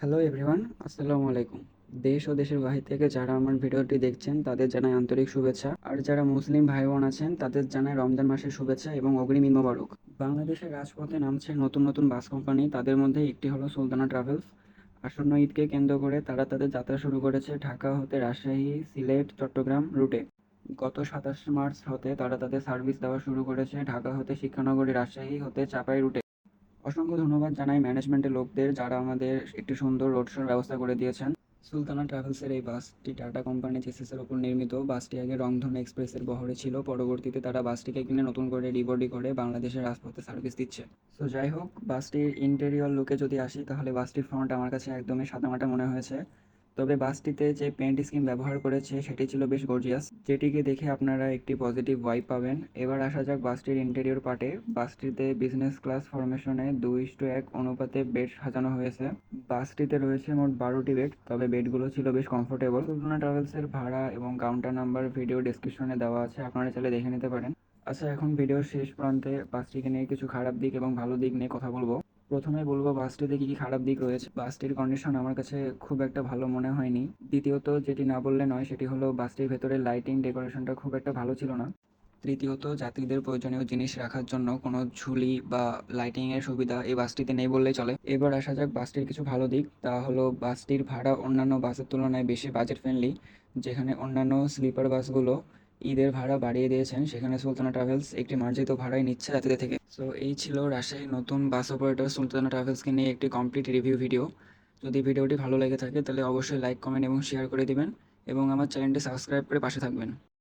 Hello everyone আসসালামু আলাইকুম দেশ ও দেশের বাহির থেকে যারা আমার ভিডিওটি দেখছেন, তাদের জানাই আন্তরিক শুভেচ্ছা। আর যারা মুসলিম ভাই বোন আছেন, তাদের জানাই রমজান মাসের শুভেচ্ছা এবং অগ্রিম ঈদ মোবারক বাংলাদেশের রাজপথে নামছে নতুন নতুন বাস কোম্পানি তাদের মধ্যে একটি হলো সুলতানা ট্রাভেলস আসন্ন ঈদকে কেন্দ্র করে তারা তাদের যাত্রা শুরু করেছে ঢাকা হতে রাজশাহী, সিলেট, চট্টগ্রাম রুটে। গত সাতাশ মার্চ হতে তারা তাদের সার্ভিস দেওয়া শুরু করেছে ঢাকা হতে শিক্ষানগরী, রাজশাহী হতে চাপাই রুটে। অসংখ্য ধন্যবাদ জানাই ম্যানেজমেন্টের লোকদের যারা আমাদের একটি সুন্দর রোড শোর ব্যবস্থা করে দিয়েছেন। সুলতানা ট্রাভেলসের এই বাসটি টাটা কোম্পানি চেসিসের ওপর নির্মিত। বাসটি আগে রংধন এক্সপ্রেসের বহরে ছিল। পরবর্তীতে তারা বাসটিকে কিনে নতুন করে রিবডি করে বাংলাদেশের রাজপথে সার্ভিস দিচ্ছে। সো যাই হোক, বাসটির ইন্টেরিয়র লুকে যদি আসি, তাহলে বাসটির ফ্রন্ট আমার কাছে একদমই সাদামাটা মনে হয়েছে। তবে বাসটিতে যে পেন্ট স্কিম ব্যবহার করেছে, সেটি ছিল বেশ গর্জিয়াস যেটিকে দেখে আপনারা একটি পজিটিভ ওয়াইব পাবেন। এবার আসা যাক বাসটির ইন্টেরিয়র পার্টে বাসটিতে বিজনেস ক্লাস ফরমেশনে দুই টু এক অনুপাতে বেড সাজানো হয়েছে। বাসটিতে রয়েছে মোট বারোটি বেড তবে বেডগুলো ছিল বেশ কমফোর্টেবল সুলতানা ট্রাভেলসের ভাড়া এবং কাউন্টার নাম্বার ভিডিও ডিসক্রিপশনে দেওয়া আছে, আপনারা চাইলে দেখে নিতে পারেন। আচ্ছা এখন ভিডিওর শেষ প্রান্তে বাসটিকে নিয়ে কিছু খারাপ দিক এবং ভালো দিক নিয়ে কথা বলব। প্রথমে বলব বাসটিতে কী কী খারাপ দিক রয়েছে। বাসটির কন্ডিশন আমার কাছে খুব একটা ভালো মনে হয়নি। দ্বিতীয়ত যেটি না বললে নয়, সেটি হলো বাসটির ভেতরে লাইটিং ডেকোরেশনটা খুব একটা ভালো ছিল না। তৃতীয়ত যাত্রীদের প্রয়োজনীয় জিনিস রাখার জন্য কোনো ঝুলি বা লাইটিংয়ের সুবিধা এই বাসটিতে নেই বললেই চলে। এবার আসা যাক বাসটির কিছু ভালো দিক। তা হলো বাসটির ভাড়া অন্যান্য বাসের তুলনায় বেশি বাজেট ফ্রেন্ডলি যেখানে অন্যান্য স্লিপার বাসগুলো ঈদের ভাড়া বাড়িয়ে দিয়েছেন। সেখানে সুলতানা ট্রাভেলস একটি মার্জিত ভাড়ায় নিচ্ছে রাত্রিতে থেকে। সো এই ছিল রাজশাহীর নতুন বাস অপারেটর সুলতানা ট্রাভেলসকে নিয়ে একটি কমপ্লিট রিভিউ ভিডিও যদি ভিডিওটি ভালো লেগে থাকে, তাহলে অবশ্যই লাইক কমেন্ট এবং শেয়ার করে দিবেন এবং আমার চ্যানেলটি সাবস্ক্রাইব করে পাশে থাকবেন।